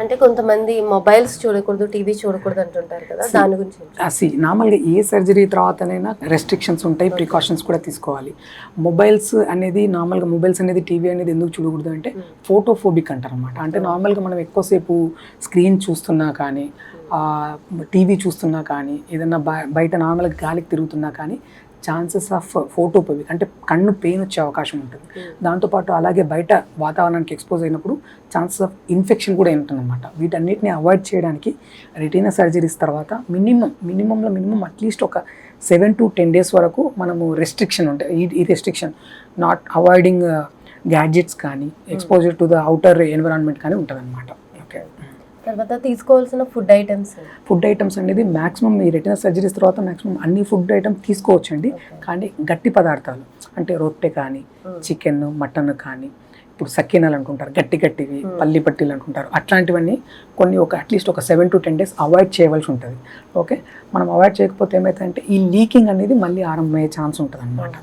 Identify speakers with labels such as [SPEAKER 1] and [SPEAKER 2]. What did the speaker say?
[SPEAKER 1] అంటే కొంతమంది మొబైల్స్ చూడకూడదు టీవీ చూడకూడదు అంటుంటారు కదా దాని గురించి.
[SPEAKER 2] నార్మల్గా ఏ సర్జరీ తర్వాతనైనా రెస్ట్రిక్షన్స్ ఉంటాయి ప్రికాషన్స్ కూడా తీసుకోవాలి. మొబైల్స్ అనేది నార్మల్గా మొబైల్స్ అనేది టీవీ అనేది ఎందుకు చూడకూడదు అంటే ఫోటోఫోబిక్ అంటారు అనమాట అంటే నార్మల్గా మనం ఎక్కువసేపు స్క్రీన్ చూస్తున్నా కానీ టీవీ చూస్తున్నా కానీ ఏదన్నా బయ- బయట నార్మల్గా గాలికి తిరుగుతున్నా కానీ ఛాన్సెస్ ఆఫ్ ఫోటోఫోబిక్ అంటే కన్ను పెయిన్ వచ్చే అవకాశం ఉంటుంది. దాంతోపాటు అలాగే బయట వాతావరణానికి ఎక్స్పోజ్ అయినప్పుడు ఛాన్సెస్ ఆఫ్ ఇన్ఫెక్షన్ కూడా ఉంటుందన్నమాట. వీటన్నిటిని అవాయిడ్ చేయడానికి రెటీనా సర్జరీస్ తర్వాత మినిమం మినిమంలో మినిమం అట్లీస్ట్ ఒక సెవెన్ టు టెన్ డేస్ వరకు మనము రెస్ట్రిక్షన్ ఉంటాయి ఈ ఈ రెస్ట్రిక్షన్ నాట్ అవాయిడింగ్ గ్యాడ్జెట్స్ కానీ exposure to the outer environment కానీ ఉంటుందన్నమాట. ఓకే
[SPEAKER 1] తర్వాత తీసుకోవాల్సిన ఫుడ్ ఐటమ్స్
[SPEAKER 2] ఫుడ్ ఐటమ్స్ అనేది మాక్సిమం ఈ రెటినా సర్జరీస్ తర్వాత మాక్సిమం అన్ని ఫుడ్ ఐటమ్ తీసుకోవచ్చండి. కానీ గట్టి పదార్థాలు అంటే రొట్టె కానీ చికెన్ మటన్ కానీ ఇప్పుడు సక్కినాలు అనుకుంటారు గట్టి గట్టివి పల్లి పట్టీలు అనుకుంటారు. అట్లాంటివన్నీ కొన్ని ఒక అట్లీస్ట్ ఒక seven to ten days avoid చేయవలసి ఉంటుంది. ఓకే మనం అవాయిడ్ చేయకపోతే ఏమవుతుందంటే ఈ లీకింగ్ అనేది మళ్ళీ ఆరంభమయ్యే ఛాన్స్ ఉంటుంది అనమాట